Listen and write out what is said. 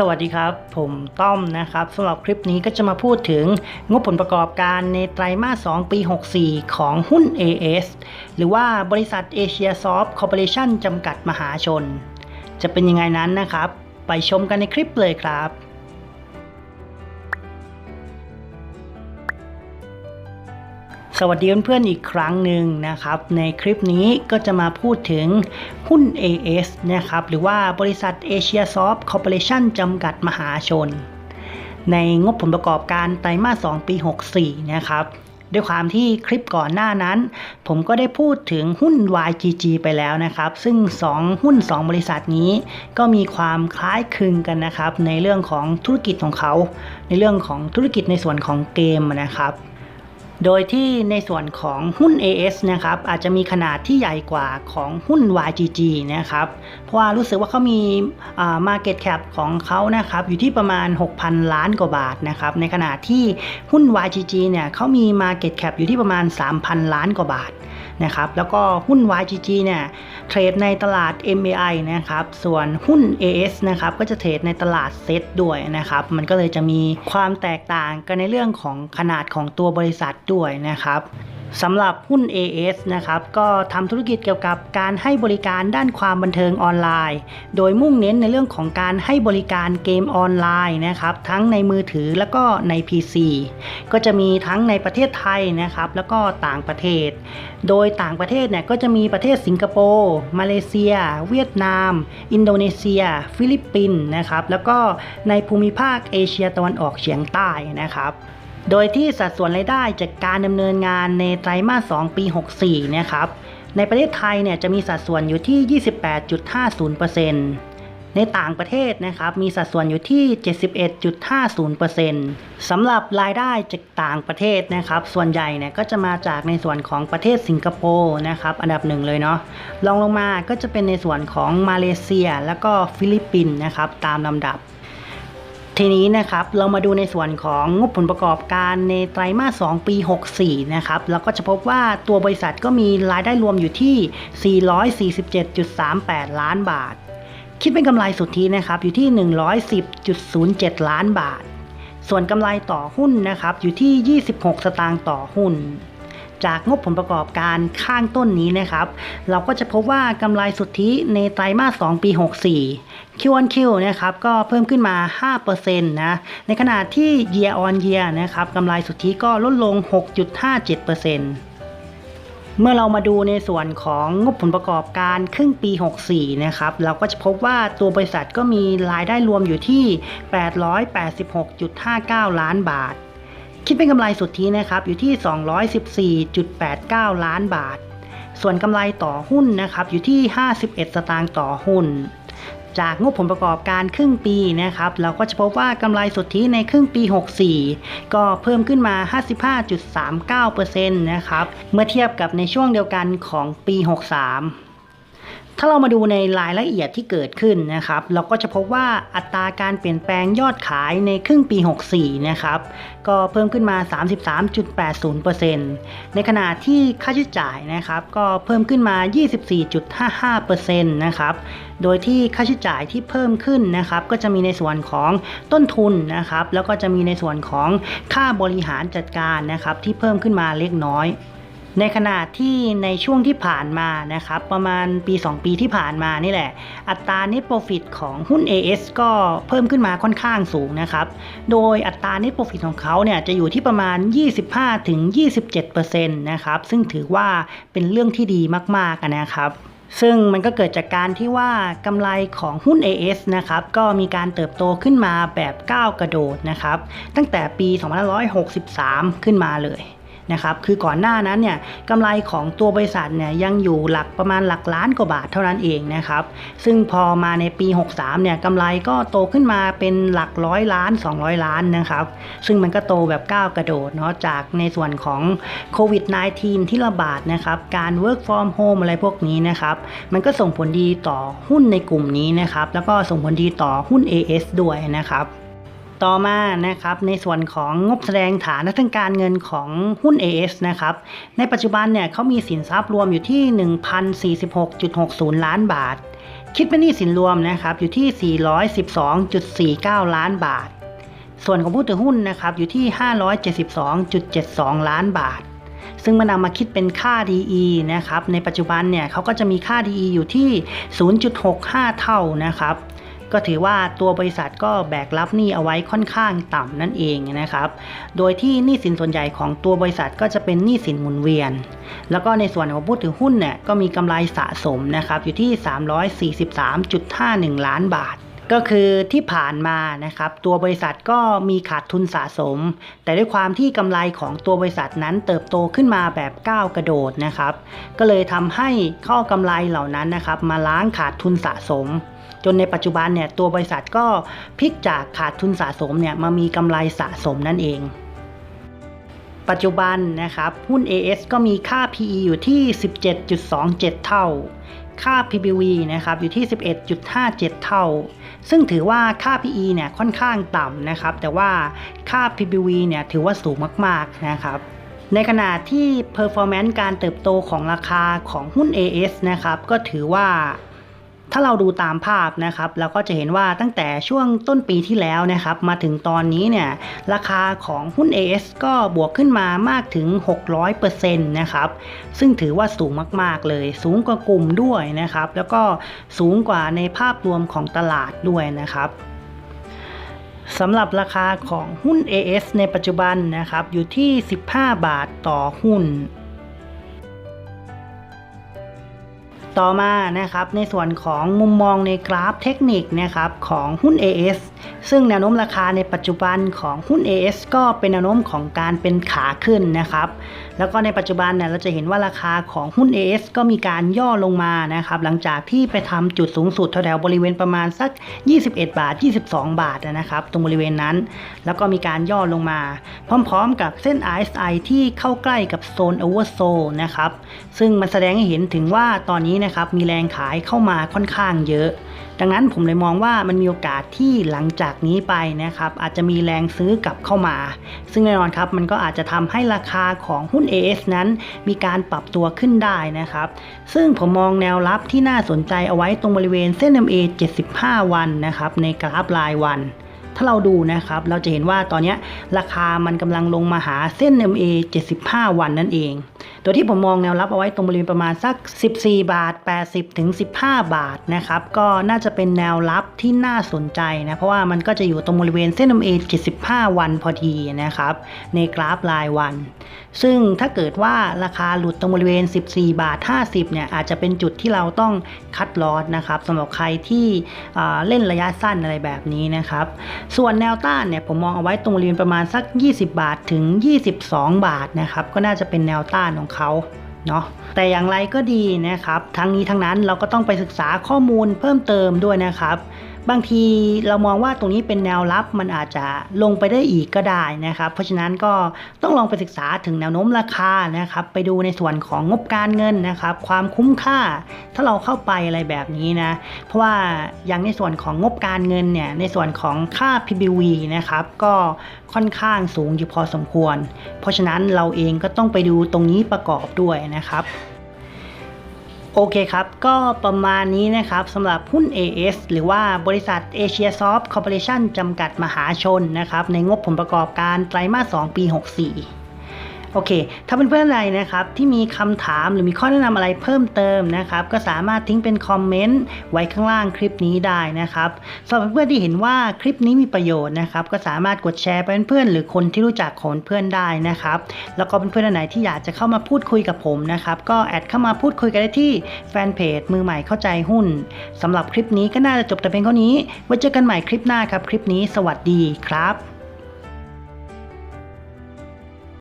สวัสดีครับ ผมต้อมนะครับสำหรับคลิปนี้ก็จะมาพูดถึงงบผลประกอบการในไตรมาส 2 ปี 64 ของหุ้น AS หรือว่าบริษัทเอเชียซอฟต์คอร์ปอเรชั่นจำกัดมหาชน จะเป็นยังไงนั้นนะครับ ไปชมกันในคลิปเลยครับ สวัสดีเพื่อนๆอีกครั้งหนึ่งนะครับ ในคลิปนี้ก็จะมาพูดถึงหุ้น AS นะครับ หรือว่าบริษัท Asia Soft Corporation จำกัดมหาชน ในงบผลประกอบการไตรมาส 2 ปี 64 นะครับ ด้วยความที่คลิปก่อนหน้านั้น ผมก็ได้พูดถึงหุ้น YGG ไปแล้วนะครับ ซึ่ง 2 หุ้น 2 บริษัทนี้ ก็มีความคล้ายคลึงกันนะครับ ในเรื่องของธุรกิจของเขา ในเรื่องของธุรกิจในส่วนของเกมนะครับ โดยที่ในส่วนของหุ้น AS นะครับอาจจะมีขนาดที่ใหญ่กว่าของหุ้น YGG นะครับเพราะว่ารู้สึกว่าเขามีอ่า market cap ของเขานะครับอยู่ที่ประมาณ 6,000 ล้านกว่าบาทนะครับในขณะที่หุ้น YGG เนี่ยเขามี market cap อยู่ที่ประมาณ 3,000 ล้านกว่าบาท นะครับแล้วก็หุ้น YGG เนี่ยเทรดในตลาด MAI นะครับส่วนหุ้น AS นะครับก็จะเทรดในตลาดเซตด้วยนะครับมันก็เลยจะมีความแตกต่างกันในเรื่องของขนาดของตัวบริษัทด้วยนะครับ สำหรับหุ้น AS นะครับก็ทำธุรกิจเกี่ยวกับการให้บริการด้านความบันเทิงออนไลน์ โดยมุ่งเน้นในเรื่องของการให้บริการเกมออนไลน์นะครับทั้งในมือถือแล้วก็ใน PC ก็จะมีทั้งในประเทศไทยนะครับแล้วก็ต่างประเทศ โดยต่างประเทศเนี่ยก็จะมีประเทศสิงคโปร์มาเลเซีย เวียดนาม อินโดนีเซีย ฟิลิปปินส์นะครับแล้วก็ในภูมิภาคเอเชียตะวันออกเฉียงใต้นะครับ โดยที่สัดส่วนรายได้จากการดำเนินงานในไตรมาส 2 ปี 64 นะครับในประเทศไทยเนี่ยจะมีสัดส่วนอยู่ที่ 28.50%ในต่างประเทศนะครับมีสัดส่วนอยู่ที่ 71.50%สำหรับรายได้จากต่างประเทศนะครับ ส่วนใหญ่เนี่ยก็จะมาจากในส่วนของประเทศสิงคโปร์นะครับ อันดับหนึ่งเลยเนาะรองลงมาก็จะเป็นในส่วนของมาเลเซีย แล้วก็ฟิลิปปินส์นะครับตามลำดับ ทีนี้นะครับเรามาดูในส่วนของงบผลประกอบการในไตรมาส 2 ปี 64 นะครับเราก็จะพบว่าตัวบริษัทก็มีรายได้รวมอยู่ที่ 447.38 ล้านบาท คิดเป็นกำไรสุทธินะครับอยู่ที่ 110.07 ล้านบาท ส่วนกำไรต่อหุ้นนะครับอยู่ที่ 26 สตางค์ต่อหุ้น จากงบผลประกอบการข้างต้นนี้นะครับ เราก็จะพบว่ากำไรสุทธิในไตรมาส 2 ปี 64 Q1Q นะครับก็เพิ่มขึ้นมา 5%นะในขณะที่ Year on Year นะครับกำไรสุทธิก็ลดลง 6.57%เมื่อเรามาดูในส่วนของงบผลประกอบการครึ่งปี 64 นะครับ เราก็จะพบว่าตัวบริษัทก็มีรายได้รวมอยู่ที่ 886.59 ล้านบาท คิดเป็นกำไรสุทธินะครับอยู่ที่ 214.89 ล้านบาท ส่วนกำไรต่อหุ้นนะครับอยู่ที่ 51 สตางค์ต่อหุ้น จากงบผลประกอบการครึ่งปีนะครับเราก็จะพบว่ากำไรสุทธิในครึ่งปี 64 ก็เพิ่มขึ้นมา 55.39%นะครับเมื่อเทียบกับในช่วงเดียวกันของปี 63 ถ้าเรามาดูในรายละเอียดที่เกิดขึ้นนะครับ เราก็จะพบว่าอัตราการเปลี่ยนแปลงยอดขายในครึ่งปี 64 นะครับ ก็เพิ่มขึ้นมา 33.80%ในขณะที่ค่าใช้จ่ายนะครับ ก็เพิ่มขึ้นมา 24.55%นะครับ โดยที่ค่าใช้จ่ายที่เพิ่มขึ้นนะครับ ก็จะมีในส่วนของต้นทุนนะครับ แล้วก็จะมีในส่วนของค่าบริหารจัดการนะครับ ที่เพิ่มขึ้นมาเล็กน้อย ในขณะที่ในช่วงที่ผ่านมานะครับประมาณปี 2 ปีที่ผ่านมานี่แหละ อัตรา net profit ของหุ้น AS ก็เพิ่มขึ้นมาค่อนข้างสูงนะครับ โดยอัตรา net profit ของเขาเนี่ยจะอยู่ที่ประมาณ 25-27%นะครับซึ่งถือว่าเป็นเรื่องที่ดีมากๆนะครับซึ่งมันก็เกิดจากการที่ว่ากำไรของหุ้น AS นะครับก็มีการเติบโตขึ้นมาแบบก้าวกระโดดนะครับตั้งแต่ปี 2563 ขึ้นมาเลย นะครับคือก่อนหน้านั้นเนี่ยกำไรของตัวบริษัทเนี่ยยังอยู่หลักประมาณหลักล้านกว่าบาทเท่านั้นเองนะครับซึ่งพอมาในปี 63เนี่ยกำไรก็โตขึ้นมาเป็นหลักร้อยล้าน 200 ล้านนะครับซึ่งมันก็โตแบบก้าวกระโดดเนาะจากในส่วนของโควิด -19 ที่ระบาดนะครับการ work from home อะไรพวกนี้นะครับมันก็ส่งผลดีต่อหุ้นในกลุ่มนี้นะครับแล้วก็ส่งผลดีต่อหุ้น AS ด้วยนะครับ ต่อมานะครับในส่วนของงบแสดงฐานทางการเงินของหุ้น AS นะครับในปัจจุบันเนี่ยเขามีสินทรัพย์รวมอยู่ที่ 1,046.60 ล้านบาท คิดเป็นหนี้สินรวมนะครับอยู่ที่ 412.49 ล้านบาท ส่วนของผู้ถือหุ้นนะครับอยู่ที่ 572.72 ล้านบาท ซึ่งมื่อนำมาคิดเป็นค่า DE นะครับในปัจจุบันเนี่ยเขาก็จะมีค่า DE อยู่ที่ 0.65 เท่านะครับ ก็ถือว่าตัวบริษัทก็แบกรับหนี้เอาไว้ค่อนข้างต่ำนั่นเองนะครับ โดยที่หนี้สินส่วนใหญ่ของตัวบริษัทก็จะเป็นหนี้สินหมุนเวียน แล้วก็ในส่วนของผู้ถือหุ้นเนี่ยก็มีกำไรสะสมนะครับอยู่ที่ 343.51 ล้านบาท ก็คือที่ผ่านมานะครับตัวบริษัทก็มีขาดทุนสะสม แต่ด้วยความที่กำไรของตัวบริษัทนั้นเติบโตขึ้นมาแบบก้าวกระโดดนะครับ ก็เลยทำให้ข้อกำไรเหล่านั้นนะครับมาล้างขาดทุนสะสม จนในปัจจุบันเนี่ยตัวบริษัทก็พลิกจากขาดทุนสะสมเนี่ยมามีกำไรสะสมนั่นเอง ปัจจุบันนะครับ หุ้น AS ก็มีค่า PE อยู่ที่ 17.27 เท่า ค่า PBV นะครับอยู่ที่ 11.57 เท่า ซึ่งถือว่าค่า PE เนี่ยค่อนข้างต่ำนะครับ แต่ว่าค่า PBV เนี่ยถือว่าสูงมากๆนะครับในขณะที่ performance การเติบโตของราคาของหุ้น AS นะครับ ก็ถือว่า ถ้าเราดูตามภาพนะครับเราก็จะเห็นว่าตั้งแต่ช่วงต้นปีที่แล้วนะครับ มาถึงตอนนี้เนี่ยราคาของหุ้น AS ก็บวกขึ้นมามากถึง 600%นะครับ ซึ่งถือว่าสูงมากๆเลย สูงกว่ากลุ่มด้วยนะครับ แล้วก็สูงกว่าในภาพรวมของตลาดด้วยนะครับสำหรับราคาของหุ้น AS ในปัจจุบันนะครับ อยู่ที่ 15 บาทต่อหุ้น ต่อมานะครับในส่วนของมุมมองในกราฟเทคนิคนะครับของหุ้น AS ซึ่งแนวโน้มราคาในปัจจุบันของหุ้น AS ก็เป็นแนวโน้มของการเป็นขาขึ้นนะครับ แล้วก็ในปัจจุบันเนี่ยเราจะเห็นว่าราคาของหุ้น AS ก็มีการย่อลงมานะครับหลังจากที่ไปทำจุดสูงสุดแถวๆบริเวณประมาณสัก 21 บาท 22 บาทนะครับตรงบริเวณนั้น แล้วก็มีการย่อลงมา พร้อมๆกับเส้น RSI ที่เข้าใกล้กับโซน Oversold นะครับซึ่งมันแสดงให้เห็นถึงว่าตอนนี้นะครับมีแรงขายเข้ามาค่อนข้างเยอะ ดังนั้นผมเลยมองว่ามันมีโอกาสที่หลังจากนี้ไปนะครับอาจจะมีแรงซื้อกลับเข้ามา ซึ่งแน่นอนครับมันก็อาจจะทำให้ราคาของหุ้น AS นั้นมีการปรับตัวขึ้นได้นะครับ ซึ่งผมมองแนวรับที่น่าสนใจเอาไว้ตรงบริเวณเส้น MA 75 วันนะครับในกราฟรายวันถ้าเราดูนะครับ เราจะเห็นว่าตอนนี้ราคามันกำลังลงมาหาเส้น MA 75 วันนั่นเอง โดยที่ผมมองแนวรับเอาไว้ตรงบริเวณประมาณสัก 14 บาท 80 ถึง 15 บาทนะครับ ก็น่าจะเป็นแนวรับที่น่าสนใจนะ เพราะว่ามันก็จะอยู่ตรงบริเวณเส้น MA 75 วันพอดีนะครับ ในกราฟรายวัน ซึ่งถ้าเกิดว่าราคาหลุดตรงบริเวณ 14 บาท 50 เนี่ยอาจจะเป็นจุดที่เราต้องคัดลอสนะครับสำหรับใครที่เล่นระยะสั้นอะไรแบบนี้นะครับ ส่วนแนวต้านเนี่ยผมมองเอาไว้ตรงบริเวณประมาณสัก 20 บาทถึง 22 บาทนะครับ ก็น่าจะเป็นแนวต้านของเขาเนาะแต่อย่างไรก็ดีนะครับ ทั้งนี้ทั้งนั้นเราก็ต้องไปศึกษาข้อมูลเพิ่มเติมด้วยนะครับ บางทีเรามองว่าตรงนี้เป็นแนวรับมันอาจจะลงไปได้อีกก็ได้นะครับ เพราะฉะนั้นก็ต้องลองไปศึกษาถึงแนวโน้มราคานะครับ ไปดูในส่วนของงบการเงินนะครับ ความคุ้มค่าถ้าเราเข้าไปอะไรแบบนี้นะ เพราะว่าอย่างในส่วนของงบการเงินเนี่ยในส่วนของค่า PBV นะครับก็ค่อนข้างสูงอยู่พอสมควร เพราะฉะนั้นเราเองก็ต้องไปดูตรงนี้ประกอบด้วยนะครับ โอเคครับ ก็ประมาณนี้นะครับสำหรับหุ้น AS หรือว่าบริษัท Asia Soft Corporation จำกัดมหาชนนะครับ ในงบผลประกอบการไตรมาส 2 ปี 64 โอเค ถ้าเป็นเพื่อนๆอะไรนะครับที่มีคำถามหรือมีข้อแนะนำอะไรเพิ่มเติมนะครับก็สามารถทิ้งเป็นคอมเมนต์ไว้ข้างล่างคลิปนี้ได้นะครับสำหรับเพื่อนๆที่เห็นว่าคลิปนี้มีประโยชน์นะครับก็สามารถกดแชร์ไปเพื่อนๆหรือคนที่รู้จักของเพื่อนได้นะครับแล้วก็เป็นเพื่อนๆไหนที่อยากจะเข้ามาพูดคุยกับผมนะครับก็แอดเข้ามาพูดคุยกันได้ที่แฟนเพจมือใหม่เข้าใจหุ้นสำหรับคลิปนี้ก็น่าจะจบแต่เพียงเท่านี้ไว้เจอกันใหม่คลิปหน้าครับคลิปนี้สวัสดีครับ